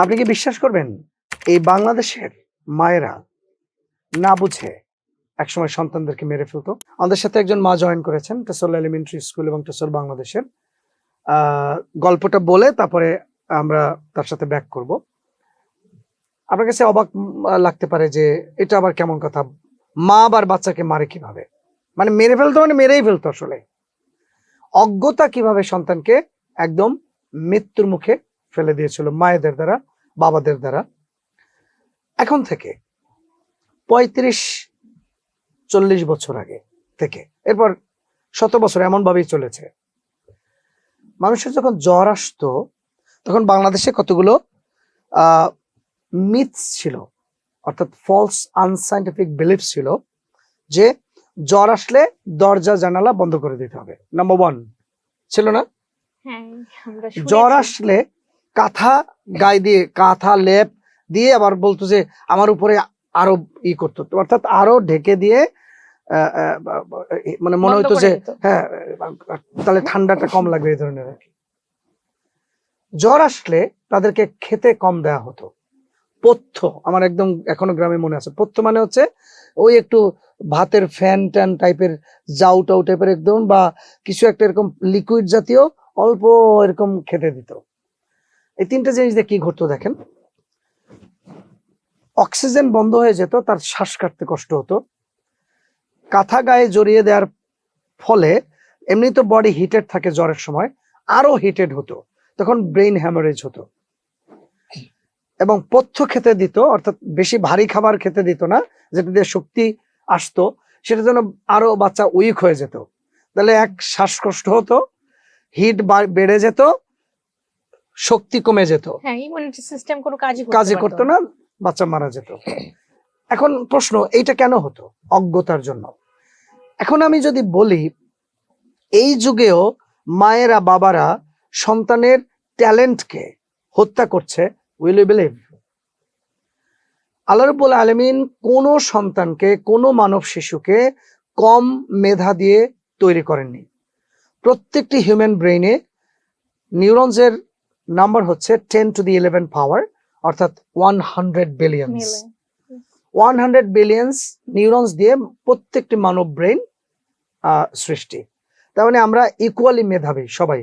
আপনি কি বিশ্বাস করবেন? এই বাংলাদেশের মায়েরা না বুঝে একসময় সন্তানদেরকে মেরে ফেলতো। আমাদের সাথে একজন মা জয়েন করেছেন টেসল এলিমেন্টারি স্কুল এবং টেসল বাংলাদেশের। গল্পটা বলে তারপরে আমরা তার সাথে ব্যাক করব। আপনার কাছে অবাক লাগতে পারে যে এটা আবার কেমন কথা? মা আবার বাচ্চাকে মারে কীভাবে? মানে মেরে ফেলতো মানে মেরেই ফেলতো আসলে। অজ্ঞতা কীভাবে সন্তানকে একদম মৃত্যুর মুখে ফেলে দিয়েছিল মায়েদের দ্বারা বাবাদের দ্বারা। এখন থেকে পঁয়ত্রিশ চল্লিশ বছর আগে থেকে এরপর শত বছর এমন ভাবেই চলেছে। মানুষের যখন জ্বর আসতো তখন বাংলাদেশে কতগুলো মিথস ছিল অর্থাৎ ফলস আনসাইন্টিফিক বিলিফ ছিল যে জ্বর আসলে দরজা জানালা বন্ধ করে দিতে হবে। নাম্বার ওয়ান ছিল না? হ্যাঁ জ্বর আসলে কাঁথা গায়ে দিয়ে কাঁথা লেপ দিয়ে আবার বলতো যে আমার উপরে আরও ই করতো। অর্থাৎ আরও ঢেকে দিয়ে মানে মনে হতো যে হ্যাঁ তাহলে ঠান্ডাটা কম লাগবে এই ধরনের আর কি। জ্বর আসলে তাদেরকে খেতে কম দেওয়া হতো। পথ্য আমার একদম এখনও গ্রামে মনে আছে। পথ্য মানে হচ্ছে ওই একটু ভাতের ফ্যান ট্যান টাইপের জাউ টাউ টাইপের একদম বা কিছু একটা এরকম লিকুইড জাতীয় অল্প এরকম খেতে দিত। এই তিনটা জিনিস দিয়ে কি ঘটতো দেখেন? অক্সিজেন বন্ধ হয়ে যেত, তার শ্বাস কাটতে কষ্ট হতো। কাঁথা গায়ে জড়িয়ে দেওয়ার ফলে এমনি তো বডি হিটেড থাকে জ্বরের সময়, আরও হিটেড হতো, তখন ব্রেইন হ্যামারেজ হতো। এবং পথ্য খেতে দিত, অর্থাৎ বেশি ভারী খাবার খেতে দিত না, যেটা দিয়ে শক্তি আসতো, সেটা যেন আরও বাচ্চা উইক হয়ে যেত। তাহলে এক শ্বাসকষ্ট হতো হিট বেড়ে যেত শক্তি কমে যেত। হ্যাঁ ইমিউনিটি সিস্টেম কোনো কাজই কাজে করতো না। বাচ্চা মারা যেত। এখন প্রশ্ন এইটা কেন হতো? অজ্ঞতার জন্য। এখন আমি যদি বলি এই যুগেও মায়েরা বাবারা সন্তানের ট্যালেন্টকে হত্যা করছে উইল ইউ বিলিভ আল্লাহ রব্বুল আলমিন কোনো সন্তানকে কোনো মানব শিশুকে কম মেধা দিয়ে তৈরি করেননি। প্রত্যেকটি হিউম্যান ব্রেইনে নিউরনসের নাম্বার হচ্ছে ten to the eleven power অর্থাৎ one hundred billions one hundred billions neurons দিয়ে প্রত্যেকটি মানব ব্রেন সৃষ্টি। তার মানে আমরা ইকুয়ালি মেধাবী সবাই।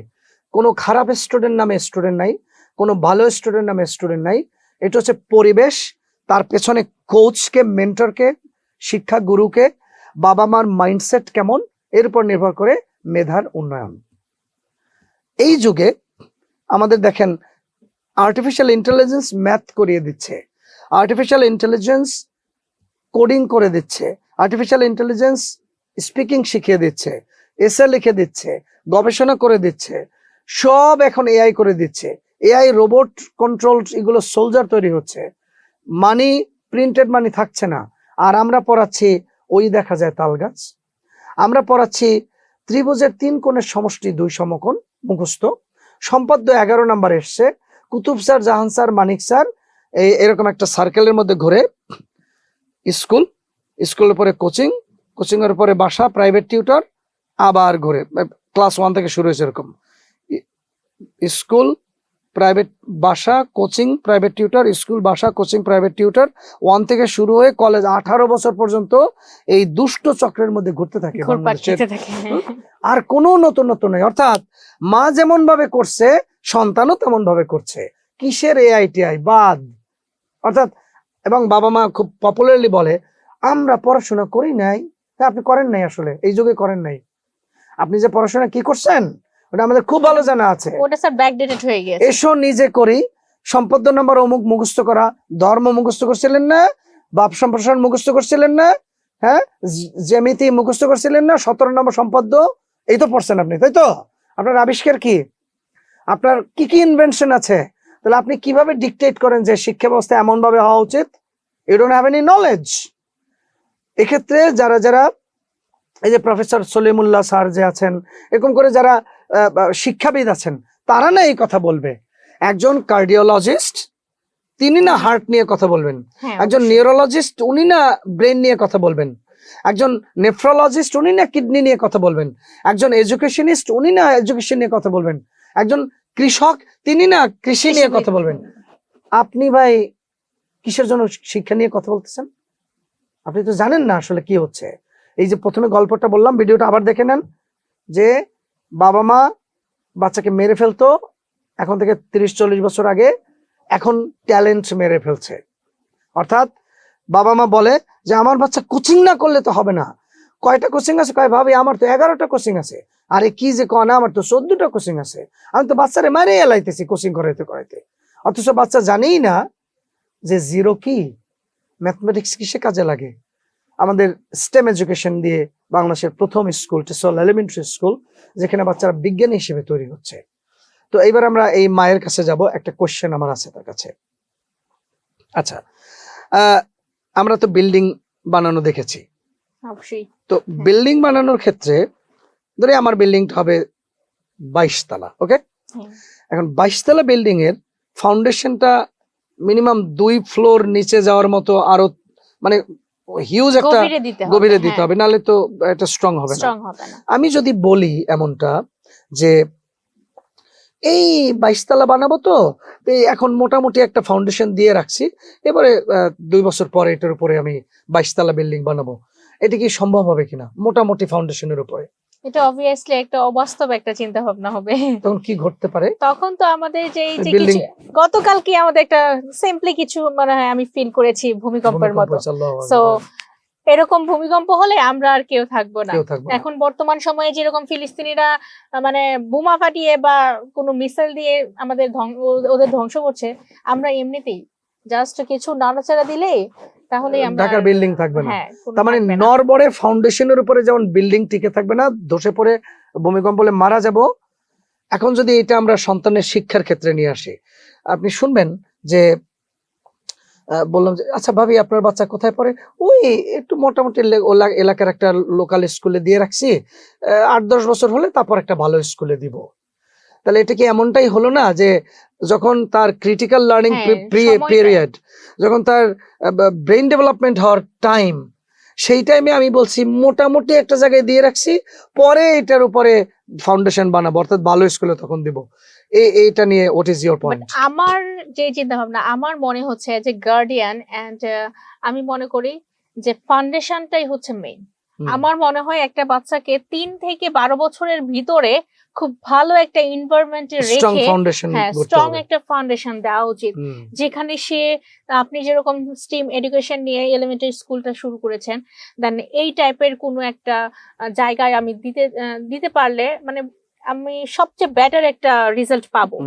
কোনো খারাপ স্টুডেন্ট নামে স্টুডেন্ট নাই কোনো ভালো স্টুডেন্ট নামে স্টুডেন্ট নাই। এটা হচ্ছে পরিবেশ তার পেছনে কোচকে মেন্টরকে শিক্ষা গুরুকে বাবা মার মাইন্ডসেট কেমন এর উপর নির্ভর করে মেধার উন্নয়ন। এই যুগে আমাদের দেখেন আর্টিফিশিয়াল ইন্টেলিজেন্স ম্যাথ করিয়ে দিচ্ছে আর্টিফিশিয়াল ইন্টেলিজেন্স কোডিং করে দিচ্ছে আর্টিফিশিয়াল ইন্টেলিজেন্স স্পিকিং শিখিয়ে দিচ্ছে এসে লিখে দিচ্ছে, গবেষণা করে দিচ্ছে, সব এখন এআই করে দিচ্ছে এআই রোবট কন্ট্রোল এগুলো সোলজার তৈরি হচ্ছে মানি প্রিন্টেড মানি থাকছে না, আর আমরা পড়াচ্ছি ওই দেখা যায় তাল গাছ, আমরা পড়াচ্ছি ত্রিভুজের তিন কোণের সমষ্টি দুই সমকোণ মুখস্থ সম্পাদ্য এগারো নাম্বার এসছে। Qutub sir, Jahan sir, Manik sir, এই এরকম একটা সার্কেলের মধ্যে ঘুরে। স্কুল, স্কুলের পরে কোচিং কোচিং এর পরে বাসা, প্রাইভেট টিউটর, আবার ঘুরে। ক্লাস ওয়ান থেকে শুরু হয়েছে এরকম। স্কুল প্রাইভেট বাসা কোচিং প্রাইভেট টিউটর স্কুল বাসা কোচিং প্রাইভেট টিউটর ওয়ান থেকে শুরু হয়ে কলেজ আঠারো বছর পর্যন্ত এই দুষ্ট চক্রের মধ্যে ঘুরতে থাকে থাকে আর কোনো নতুন নতুন নেই অর্থাৎ মা যেমন ভাবে করছে সন্তানও তেমন ভাবে করছে। কিসের এআইটিআই বাদ। অর্থাৎ এবং বাবা মা খুব পপুলারলি বলে আমরা পড়াশোনা করি নাই। হ্যাঁ আপনি করেন নাই আসলে। এই যুগে করেন নাই। আপনি যে পড়াশোনা কি করছেন? ওটা আমাদের খুব ভালো জানা আছে। ওটা স্যার ব্যাকডেটেড হয়ে গেছে এসো নিজে করি। সম্পদ নম্বর অমুক মুখস্থ করা ধর্ম মুখস্থ করছিলেন না বাপ সম্প্রসারণ মুখস্থ করছিলেন না হ্যাঁ? জ্যামিতি মুখস্থ করছিলেন না সতেরো নম্বর সম্পদ্য এই তো পড়ছেন আপনি তাই তো? আপনার আবিষ্কার কি? আপনার কি কি ইনভেনশন আছে? তাহলে আপনি কীভাবে ডিকটেট করেন যে শিক্ষা ব্যবস্থা এমন ভাবে হওয়া উচিত? You don't have any knowledge এক্ষেত্রে যারা যারা এই যে প্রফেসর সলিমুল্লাহ স্যার যে আছেন এরকম করে যারা শিক্ষাবিদ আছেন তারা না এই কথা বলবে। একজন কার্ডিওলজিস্ট তিনি না হার্ট নিয়ে কথা বলবেন। হ্যাঁ একজন নিউরোলজিস্ট উনি না ব্রেন নিয়ে কথা বলবেন। একজন নেফ্রোলজিস্ট উনি না কিডনি নিয়ে কথা বলবেন। একজন এডুকেশনিস্ট উনি না এডুকেশন নিয়ে কথা বলবেন। একজন কৃষক তিনি না কৃষি নিয়ে কথা বলবেন। আপনি ভাই কিসের জন্য শিক্ষা নিয়ে কথা বলতেছেন? আপনি তো জানেন না আসলে কি হচ্ছে। এই যে প্রথমে গল্পটা বললাম ভিডিওটা আবার দেখে নেন যে বাবা মা বাচ্চাকে মেরে ফেলতো, এখন থেকে তিরিশ চল্লিশ বছর আগে এখন ট্যালেন্ট মেরে ফেলছে। অর্থাৎ বাবা মা বলে যে, আমার বাচ্চা কোচিং না করলে তো হবে না। কয়টা কোচিং আছে? কয়, ভাবি, আমার তো এগারোটা কোচিং আছে। আরে কি যে কয় না, আমার তো চোদ্দটা কোচিং আছে। আমি তো বাচ্চারে মারে এলাইতেছি কোচিং করাইতে করাইতে। অথচ বাচ্চা জানেই না যে জিরো কি। ম্যাথমেটিক্স কিসে কাজে লাগে? আমাদের স্টেম এডুকেশন দিয়ে বাংলাদেশের প্রথম স্কুল টেসল এলিমেন্টারি স্কুল যেখানে বাচ্চারা বিজ্ঞানী হিসেবে তৈরি হচ্ছে। তো এইবার আমরা এই মায়ের কাছে যাব একটা কোশ্চেন আমার আছে তার কাছে। আচ্ছা আমরা তো বিল্ডিং বানানো দেখেছি। অবশ্যই। তো বিল্ডিং বানানোর ক্ষেত্রে ধরে আমার বিল্ডিংটা হবে বাইশ তলা ওকে হ্যাঁ। এখন বাইশ তলা বিল্ডিং এর ফাউন্ডেশনটা মিনিমাম দুই ফ্লোর নিচে যাওয়ার মতো আরও মানে হিউজ একটা গভীরে দিতে হবে হবে নাহলে তো এটা স্ট্রং হবে না। আমি যদি বলি এমনটা যে এই বাইশতলা বানাবো তো এখন মোটামুটি একটা ফাউন্ডেশন দিয়ে রাখছি এবারে দুই বছর পরে এটার উপরে আমি বাইশতলা বিল্ডিং বানাবো। এটা কি সম্ভব হবে কিনা? মোটামুটি ফাউন্ডেশনের উপরে। এটা অবভিয়াসলি একটা অবাস্তব একটা চিন্তা ভাবনা হবে। তখন কি ঘটতে পারে? তখন তো আমাদের যে এই যে কিছু গতকাল কি আমাদের একটা সিম্পলি কিছু মনে হয় আমি ফিল করেছি ভূমিকম্পের মতো। সো এরকম ভূমিকম্প হলে আমরা আর কেউ থাকব না। এখন বর্তমান সময়ে যেরকম ফিলিস্তিনিরা মানে বোমা ফাটিয়ে বা কোনো মিসাইল দিয়ে আমাদের ওদের ধ্বংস করছে আমরা এমনিতেই জাস্ট কিছু নাড়াচাড়া দিলে আমরা ঢাকার বিল্ডিং থাকবে না। হ্যাঁ তার মানে নরবরে ফাউন্ডেশনের উপরে যেমন বিল্ডিং টিকে থাকবে না ধসে পড়ে ভূমিকম্প হলে মারা যাব এখন যদি এটা আমরা সন্তানের শিক্ষার ক্ষেত্রে নিয়ে আসি আপনি শুনবেন যে বললাম যে আচ্ছা ভাবি আপনার বাচ্চা কোথায় পড়ে? ওই একটু মোটামুটি এলাকার একটা লোকাল স্কুলে দিয়ে রাখছি আট দশ বছর হলে তারপর একটা ভালো স্কুলে দিব। তাহলে এটা কি এমনটাই হলো না যে যখন তার ক্রিটিক্যাল লার্নিং পিরিয়ড যখন তার ব্রেন ডেভেলপমেন্ট হওয়ার টাইম সেই টাইমে আমি বলছি মোটামুটি একটা জায়গায় দিয়ে রাখছি পরে এটার উপরে ফাউন্ডেশন বানাবো অর্থাৎ ভালো স্কুলে তখন দিব। এই এইটা নিয়ে হোয়াট ইজ But পয়েন্ট আমার যে চিন্তা ভাবনা আমার মনে হচ্ছে যে গার্ডিয়ান এন্ড আমি মনে করি যে ফাউন্ডেশনটাই হচ্ছে মেইন আমার মনে হয় একটা বাচ্চাকে তিন থেকে বারো বছরের ভিতরে খুব ভালো একটা এনভায়রনমেন্টে রেখে হ্যাঁ স্ট্রং একটা ফাউন্ডেশন দেওয়া উচিত। যেখানে সে আপনি যেরকম স্টিম এডুকেশন নিয়ে এলিমেন্টারি স্কুলটা শুরু করেছেন দেন এই টাইপের কোনো একটা জায়গায় আমি দিতে দিতে পারলে মানে আমি সবচেয়ে বেটার একটা রেজাল্ট পাবো।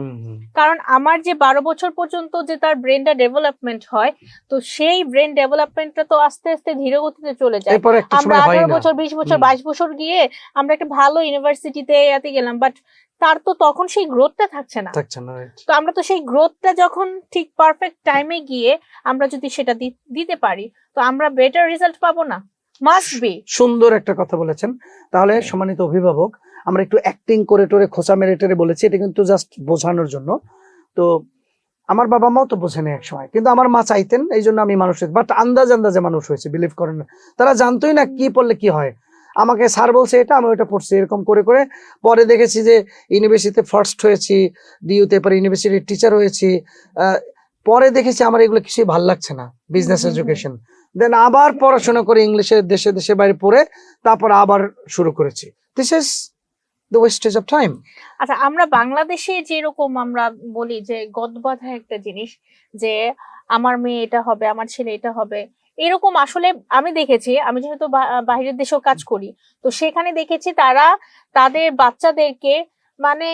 কারণ আমার যে বারো বছর পর্যন্ত যে তার ব্রেনটা ডেভেলপমেন্ট হয় তো সেই ব্রেন ডেভেলপমেন্টটা তো আস্তে আস্তে ধীরে গতিতে চলে যায়। আমরা আঠারো বছর বিশ বছর বাইশ বছর গিয়ে আমরা একটা ভালো ইউনিভার্সিটিতে এতে গেলাম বাট তার তো তখন সেই গ্রোথটা থাকছে না। থাকছে না তো আমরা তো সেই গ্রোথটা যখন ঠিক পারফেক্ট টাইমে গিয়ে আমরা যদি সেটা দিতে পারি তো আমরা বেটার রেজাল্ট পাবো না। মাস্ট বি সুন্দর একটা কথা বলেছেন। তাহলে সম্মানিত অভিভাবক আমরা একটু অ্যাক্টিং করে টোরে খোঁচা মেরে টেরে বলেছি এটা কিন্তু জাস্ট বোঝানোর জন্য। তো আমার বাবা মাও তো বোঝেনি এক সময় কিন্তু আমার মা চাইতেন এই জন্য আমি মানুষ বাট আন্দাজ আন্দাজে মানুষ হয়েছে বিলিভ করেন না। তারা জানতোই না কি পড়লে কি হয়। আমাকে স্যার বলছে এটা আমি ওটা পড়ছি এরকম করে করে। পরে দেখেছি যে ইউনিভার্সিটিতে ফার্স্ট হয়েছি ডিইউতে পরে ইউনিভার্সিটির টিচার হয়েছি। পরে দেখেছি আমার এগুলো কিছুই ভালো লাগছে না বিজনেস। এডুকেশন দেন আবার পড়াশোনা করে ইংলিশে দেশে দেশে বাইরে পড়ে তারপর আবার শুরু করেছি। This is the wastage of time আচ্ছা আমরা বাংলাদেশে যেরকম আমরা বলি যে গদবাধা একটা জিনিস যে আমার মেয়ে এটা হবে, আমার ছেলে এটা হবে, এরকম আসলে আমি দেখেছি, আমি যেহেতু বাইরের দেশেও কাজ করি, তো সেখানে দেখেছি তারা তাদের বাচ্চাদেরকে মানে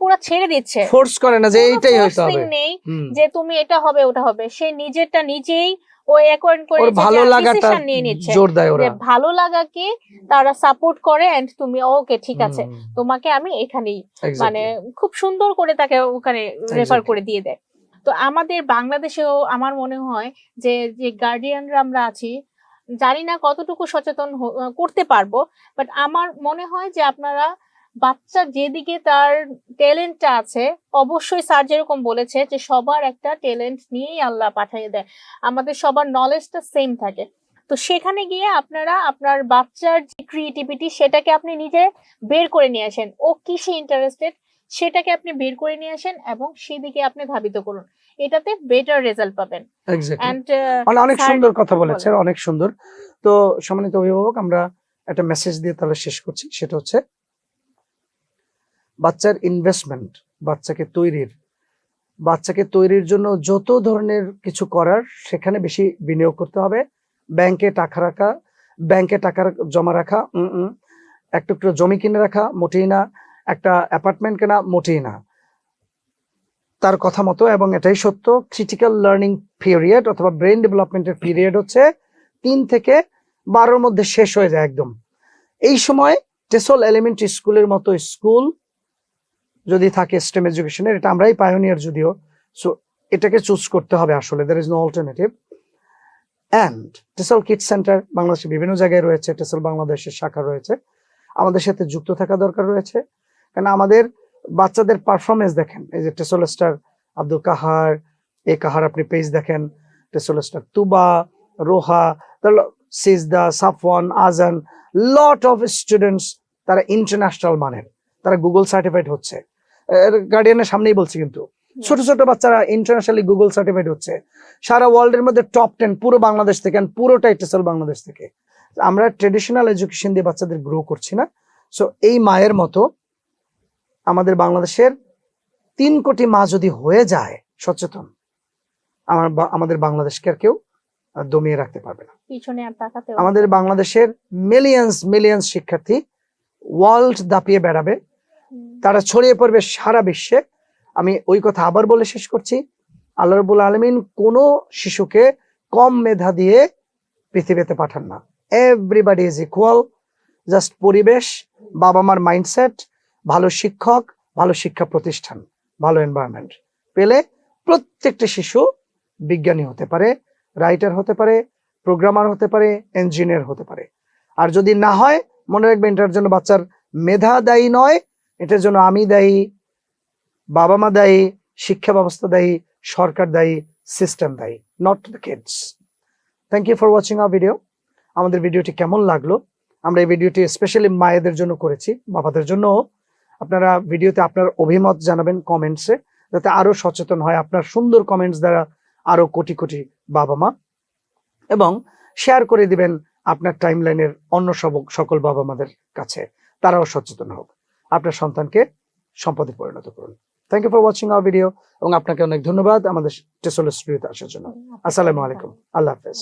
পুরো ছেড়ে দিচ্ছে। ফোর্স করে না যে এইটাই forcing হবে। নেই যে তুমি এটা হবে ওটা হবে। সে নিজেরটা নিজেই ও অ্যাকর্ড করে ওর ভালো লাগাটা নিয়ে নিচ্ছে। জোর দেয় ওরা। ভালো লাগাকে তারা সাপোর্ট করে এন্ড তুমি ওকে ঠিক আছে। তোমাকে আমি এখানেই মানে খুব সুন্দর করে তাকে ওখানে রেফার করে দিয়ে দেয়। তো আমাদের বাংলাদেশেও আমার মনে হয় যে যে গার্ডিয়ানরা আমরা আছি জানি না কতটুকু সচেতন করতে পারব বাট আমার মনে হয় যে আপনারা বাচ্চা যেদিকে তার ট্যালেন্টটা আছে অবশ্যই স্যার যেরকম বলেছে যে সবার একটা ট্যালেন্ট নিয়েই আল্লাহ পাঠিয়ে দেয়। আমাদের সবার নলেজটা সেম থাকে। তো সেখানে গিয়ে আপনারা আপনার বাচ্চার যে ক্রিয়েটিভিটি সেটাকে আপনি নিজে বের করে নিয়ে আসেন। ও কিসে ইন্টারেস্টেড সেটাকে আপনি বের করে নিয়ে আসেন এবং সেদিকে আপনি ধাবিত করুন। এটাতে বেটার রেজাল্ট পাবেন। এক্স্যাক্টলি মানে অনেক সুন্দর কথা বলেছেন অনেক সুন্দর। তো সম্মানিত অভিভাবক আমরা একটা মেসেজ দিয়ে তাহলে শেষ করছি। সেটা হচ্ছে বাচ্চার ইনভেস্টমেন্ট বাচ্চাকে তৈরির। বাচ্চাকে তৈরির জন্য যত ধরনের কিছু করার সেখানে বেশি বিনিয়োগ করতে হবে। ব্যাংকে টাকা রাখা ব্যাংকে টাকা জমা রাখা উম উম, এক টুকরো জমি কিনে রাখা মোটেই না একটা অ্যাপার্টমেন্ট কেনা মোটেই না। তার কথা মতো এবং এটাই সত্য ক্রিটিক্যাল লার্নিং পিরিয়ড অথবা ব্রেন ডেভেলপমেন্টের পিরিয়ড হচ্ছে তিন থেকে বারোর মধ্যে শেষ হয়ে যায় একদম। এই সময় টেসল এলিমেন্টারি স্কুলের মতো স্কুল যদি থাকে স্টেম এডুকেশনের এটা আমরাই পায়োনিয়ার যদিও। সো এটাকে চুজ করতে হবে আসলে there is no alternative and টেসল kid center বাংলাদেশে বিভিন্ন জায়গায় রয়েছে টেসল বাংলাদেশের শাখা রয়েছে। আমাদের সাথে যুক্ত থাকা দরকার রয়েছে। কারণ আমাদের বাচ্চাদের পারফরমেন্স দেখেন, এই যে টেসল স্টার আব্দুল কাহার এ কাহার আপনি পেজ দেখেন টেসল star Tuba Roha Sijda Safwan Azan lot of students তারা ইন্টারন্যাশনাল মানের, তারা গুগল সার্টিফাইড হচ্ছে। গার্ডিয়ানের সামনেই বলছি কিন্তু। ছোট ছোট বাচ্চারা ইন্টারন্যাশনালি গুগল সার্টিফাইড হচ্ছে। সারা ওয়ার্ল্ডের মধ্যে টপ টেন পুরো বাংলাদেশ থেকে পুরোটাই টেসল বাংলাদেশ থেকে। আমরা ট্রেডিশনাল এডুকেশন দিয়ে বাচ্চাদের গ্রো করছি না। সো এই মায়ের মতো আমাদের বাংলাদেশের তিন কোটি মা যদি হয়ে যায় সচেতন আমার আমাদের বাংলাদেশকে আর কেউ দমিয়ে রাখতে পারবে না। পিছনে আর তাকাতে আমাদের বাংলাদেশের মিলিয়ন্স মিলিয়ন্স শিক্ষার্থী ওয়ার্ল্ড দাপিয়ে বেড়াবে। তারা ছড়িয়ে পড়বে সারা বিশ্বে। আমি ওই কথা আবার বলে শেষ করছি। আল্লাহ রবুল আলমিন কোনো শিশুকে কম মেধা দিয়ে পৃথিবীতে পাঠান না। এভরিবাডি ইজ ইকুয়াল জাস্ট পরিবেশ বাবা মার মাইন্ডসেট ভালো শিক্ষক, ভালো শিক্ষা প্রতিষ্ঠান, ভালো এনভায়রনমেন্ট পেলে প্রত্যেকটা শিশু বিজ্ঞানী হতে পারে রাইটার হতে পারে প্রোগ্রামার হতে পারে ইঞ্জিনিয়ার হতে পারে। আর যদি না হয়, মনে রাখবেন এটার জন্য বাচ্চার মেধা দায়ী নয় এটার জন্য আমি দায়ী বাবা মা দায়ী, শিক্ষা ব্যবস্থা দায়ী, সরকার দায়ী সিস্টেম দায়ী not the kids thank you for watching a video আমাদের ভিডিওটি কেমন লাগল? আমরা এই ভিডিওটি স্পেশালি মায়েদের জন্য করেছি, বাবাদের জন্য আপনারা ভিডিওতে আপনার অভিমত জানাবেন কমেন্টসে যাতে আরও সচেতন হয় আপনার সুন্দর কমেন্টস দ্বারা আরও কোটি কোটি বাবা মা এবং শেয়ার করে দিবেন আপনার টাইমলাইনের অন্য সব- সকল বাবা মাদের কাছে। তারাও সচেতন হোক। আপনার সন্তানকে সম্পদে পরিণত করুন। Thank you for watching our video এবং আপনাকে অনেক ধন্যবাদ আমাদের টেসল স্টুডিওতে আসার জন্য। আসসালামু আলাইকুম। আল্লাহ হাফেজ।